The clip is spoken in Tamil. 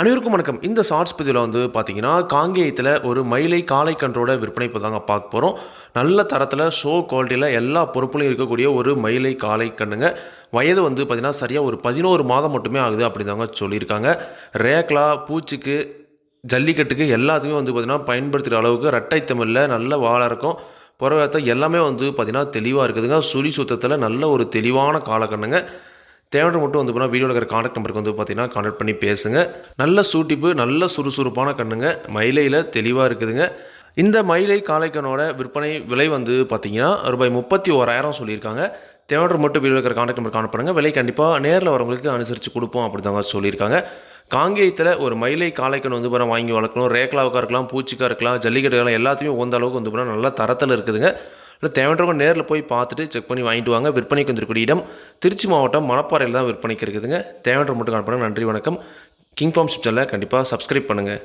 அனைவருக்கும் வணக்கம். இந்த ஷார்ட்ஸ் பதிவில் வந்து பார்த்தீங்கன்னா காங்கேயத்தில் ஒரு மயிலை காலை கன்றோட விற்பனை இப்போ தாங்க பார்க்க போகிறோம் நல்ல தரத்தில் ஷோ குவாலிட்டியில் எல்லா பொறுப்புலையும் இருக்கக்கூடிய ஒரு மயிலை காளை கண்ணுங்க. வயது வந்து பார்த்திங்கன்னா சரியாக ஒரு பதினோரு மாதம் மட்டுமே ஆகுது அப்படி தாங்க சொல்லியிருக்காங்க. ரேக்லா பூச்சிக்கு ஜல்லிக்கட்டுக்கு எல்லாத்துக்குமே வந்து பார்த்திங்கன்னா பயன்படுத்துகிற அளவுக்கு ரெட்டை தமிழில் நல்ல வாழை இருக்கும். புறவத்தை எல்லாமே வந்து பார்த்திங்கன்னா தெளிவாக இருக்குதுங்க. சுழி சுத்தத்தில் நல்ல ஒரு தெளிவான காலக்கண்ணுங்க தேவையான மட்டும் வந்து போனால் வீடியோவில் இருக்கிற காண்டாக்ட் நம்பருக்கு வந்து பார்த்தீங்கன்னா காண்டாக்ட் பண்ணி பேசுங்க. நல்ல சூட்டிப்பு நல்ல சுறுசுறுப்பான கண்ணுங்க. மயிலையில் தெளிவாக இருக்குதுங்க. இந்த மயிலை காளைக்கனோட விற்பனை விலை வந்து பார்த்தீங்கன்னா ரூபாய் முப்பத்தி ஓராயிரம் சொல்லியிருக்காங்க. தேவையான மட்டும் வீடியோ இருக்கிற காண்டாக்ட் நம்பர் காண பண்ணுங்கள் விலை கண்டிப்பாக நேரில் வரவங்களுக்கு அனுசரித்து கொடுப்போம் அப்படி தாங்க சொல்லியிருக்காங்க. காங்கேயத்தில் ஒரு மயிலை காளைக்கன் வந்து போனால் வாங்கி வளர்க்கணும். ரேக்லாவுக்காக இருக்கலாம் பூச்சிக்காக இருக்கலாம் ஜல்லிக்கட்டுக்கலாம் எல்லாத்தையுமே உந்த அளவுக்கு வந்து போனால் நல்லா தரத்தில் இருக்குதுங்க. இல்லை தேவைன்றவங்க நேரில் போய் பார்த்துட்டு செக் பண்ணி வாங்கிட்டு வாங்க. விற்பனைக்கு வந்திருக்கூடிய இடம் திருச்சி மாவட்டம் மணப்பாறையில் தான் விற்பனைக்கு இருக்குதுங்க. தேவைன்ற மட்டும் காணப்படுங்க நன்றி வணக்கம். கிங் ஃபார்ம் சிப்ஸில் கண்டிப்பாக சப்ஸ்கிரைப் பண்ணுங்கள்